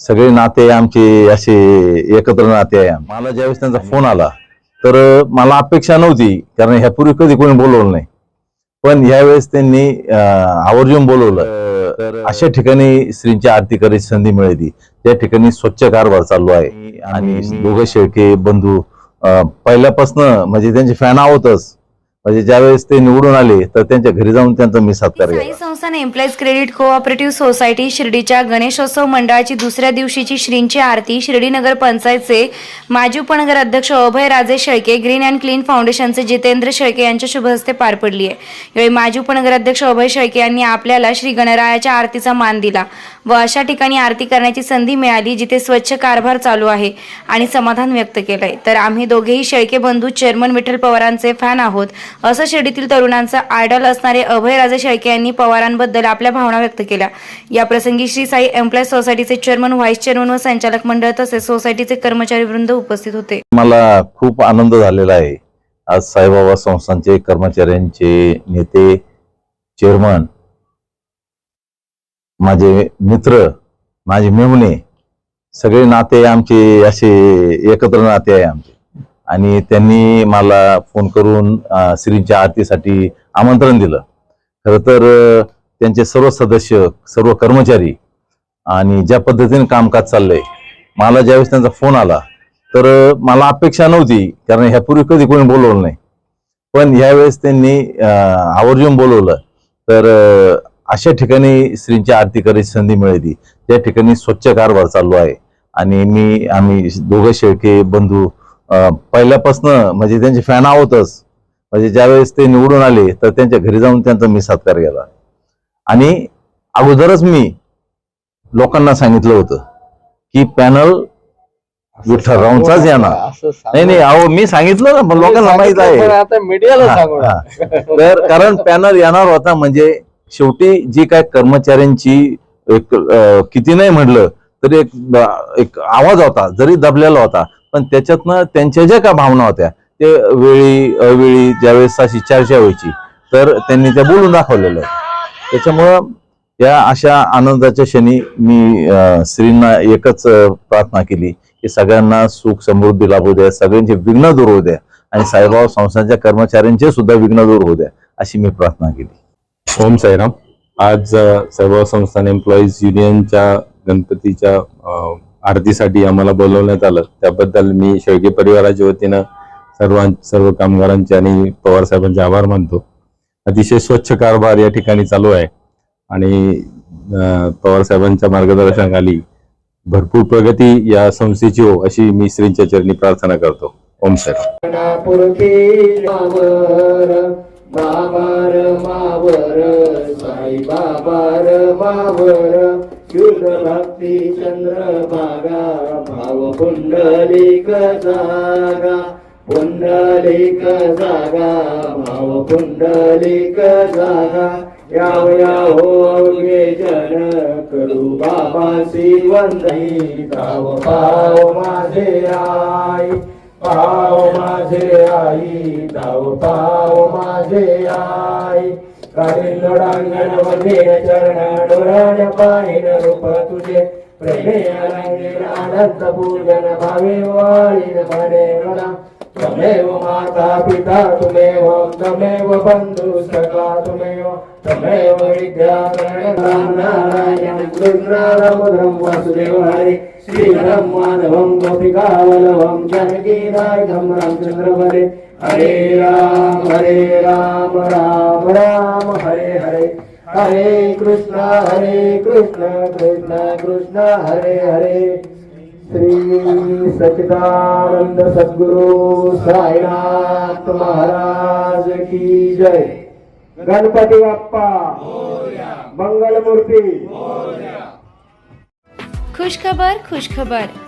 सगळे नाते आमचे असे एकत्र नाते आहे. मला ज्यावेळेस त्यांचा फोन आला तर मला अपेक्षा नव्हती कारण ह्यापूर्वी कधी कोणी बोलवलं नाही. पण यावेळेस त्यांनी आवर्जून बोलवलं. तर अशा ठिकाणी श्रींची आरती करायची संधी मिळाली. त्या ठिकाणी स्वच्छ कारभार चालू आहे. आणि दोघं शेळके बंधू पहिल्यापासनं म्हणजे त्यांचे फॅन आहोतच. म्हणजे ज्यावेळेस ते निवडून आले तर त्यांच्या घरी जाऊन त्यांचा मी सत्कार साई केला. संस्थान एम्प्लॉईज क्रेडिट कोऑपरेटिव्ह सोसायटी शिर्डीच्या गणेशोत्सव मंडळाची दुसऱ्या दिवशीची श्रींची आरती शिर्डी नगर पंचायतचे माजी उपनगर अध्यक्ष अभय राजे शेळके ग्रीन अँड क्लीन फाउंडेशनचे जितेंद्र शेळके यांच्या शुभ हस्ते पार पडली आहे. यावेळी माजी उपनगर अध्यक्ष अभय शेळके यांनी आपल्याला श्री गणरायाच्या आरतीचा मान दिला व अशा ठिकाणी आरती करण्याची संधी मिळाली जिथे स्वच्छ कारभार चालू आहे आणि समाधान व्यक्त केलंय. तर आम्ही दोघेही शेळके बंधू चेअरमन विठ्ठल पवारांचे फॅन आहोत. असं शिर्डीतील तरुणांचा आयडॉल असणारे अभयराजे शेळके यांनी पवारांबद्दल आपल्या भावना व्यक्त केल्या. या प्रसंगी श्री साई एम्प्लॉय सोसायटीचे चेअरमन व्हाईस चेअरमन व संचालक मंडळ तसेच सोसायटीचे कर्मचारी वृंद उपस्थित होते. मला खूप आनंद झालेला आहे. आज साईबाबा संस्थांचे कर्मचाऱ्यांचे नेते चेअरमन माझे मित्र माझे मेमने सगळे नाते आमचे असे एकत्र नाते आहे आमचे. आणि त्यांनी मला फोन करून श्रींच्या आरतीसाठी आमंत्रण दिलं. खरं तर त्यांचे सर्व सदस्य सर्व कर्मचारी आणि ज्या पद्धतीने कामकाज चाललंय मला ज्यावेळेस त्यांचा फोन आला तर मला अपेक्षा नव्हती कारण ह्यापूर्वी कधी कोणी बोलवलं नाही. पण यावेळेस त्यांनी आवर्जून बोलवलं तर अशा ठिकाणी श्रींची आरती करायची संधी मिळाली. त्या ठिकाणी स्वच्छ कारभार चालू आहे. आणि मी आम्ही दोघं शेळके बंधू पहिल्यापासनं म्हणजे त्यांचे फॅन आहोतच म्हणजे ज्यावेळेस ते निवडून आले तर त्यांच्या घरी जाऊन त्यांचा मी सत्कार केला. आणि अगोदरच मी लोकांना सांगितलं होतं की पॅनल विठ्ठलरावांचाच येणार. नाही नाही अहो मी सांगितलं ना पण लोकांना माहीत आहे. मीडियाला. तर कारण पॅनल येणार होता म्हणजे शेवटी जी काय कर्मचाऱ्यांची किती नाही म्हटलं तरी एक एक आवाज होता जरी दबलेला होता पण त्याच्यातनं त्यांच्या ज्या काय भावना होत्या ते वेळी अवेळी ज्यावेळेस अशी चर्चा व्हायची तर त्यांनी त्या बोलून दाखवलेलं आहे. त्याच्यामुळं या अशा आनंदाच्या क्षणी मी स्त्रींना श्रींना एकच प्रार्थना केली की सगळ्यांना सुख समृद्धी लाभू द्या सगळ्यांचे विघ्न दूर होऊ द्या आणि साईबाबा संस्थांच्या कर्मचाऱ्यांचे सुद्धा विघ्न दूर होऊ द्या अशी मी प्रार्थना केली. ओम साईराम. आज साईबाबा संस्थान एम्प्लॉईज युनियनच्या गणपतीच्या आरतीसाठी आम्हाला बोलवण्यात आलं. त्याबद्दल मी शेळके परिवाराच्या वतीनं सर्वां सर्व कामगारांचे आणि पवार साहेबांचे आभार मानतो. अतिशय स्वच्छ कारभार या ठिकाणी चालू आहे. आणि पवार साहेबांच्या मार्गदर्शनाखाली भरपूर प्रगती या संस्थेची हो अशी मी श्रींच्या चरणी प्रार्थना करतो. ओम सर मावर बाबार मावर साई बाबार मावर युद्ध भक्ती चंद्र भागा भाव पुंडलिक जागा पुंडलिक जागा भाव पुंडलिक जागा. याव हो अवघे जन करू बाबासी वंदनी गाव पाव माझे आई पाव माझे आई धाव पाव आई काढी लोडांगण मध्ये चरण डोळ्यान पाहिन रूप तुझे प्रेमे रंगीन अनंत पूजन भावे वाळीन म्हणे म्हणा त्वमेव माता पिता तुमेव त्वमेव बंधु सखा तुमेव त्वमेव विद्या राम नारायण कृष्णारमुद्रं वासुदेव हरे श्रीधरं माधवं गोपिकावल्लभं जानकीनायकं रामचंद्र हरे हरे राम हरे राम राम राम हरे हरे। हरे कृष्ण हरे कृष्ण कृष्ण कृष्ण हरे हरे। श्री सच्चिदानंद सद्गुरु साईनाथ महाराज की जय। गणपती बाप्पा मंगलमूर्ती। खुशखबर खुशखबर।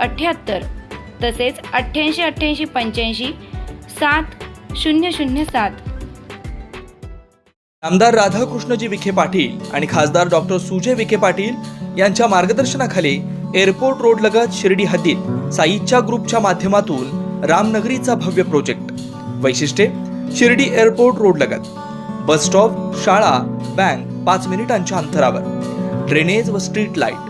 अठ्ठ्याहत्तर तसेच अठ्ठ्याऐंशी अठ्ठ्याऐंशी पंच्याऐंशी सात शून्य शून्य सात. आमदार राधाकृष्णजी विखे पाटील आणि खासदार डॉक्टर सुजय विखे पाटील यांच्या मार्गदर्शनाखाली एअरपोर्ट रोड लगत शिर्डी हद्दीत साईच्या ग्रुपच्या माध्यमातून रामनगरीचा भव्य प्रोजेक्ट. वैशिष्ट्ये शिर्डी एअरपोर्ट रोड लगत. बस स्टॉप शाळा बँक पाच मिनिटांच्या अंतरावर. ड्रेनेज व स्ट्रीट लाइट.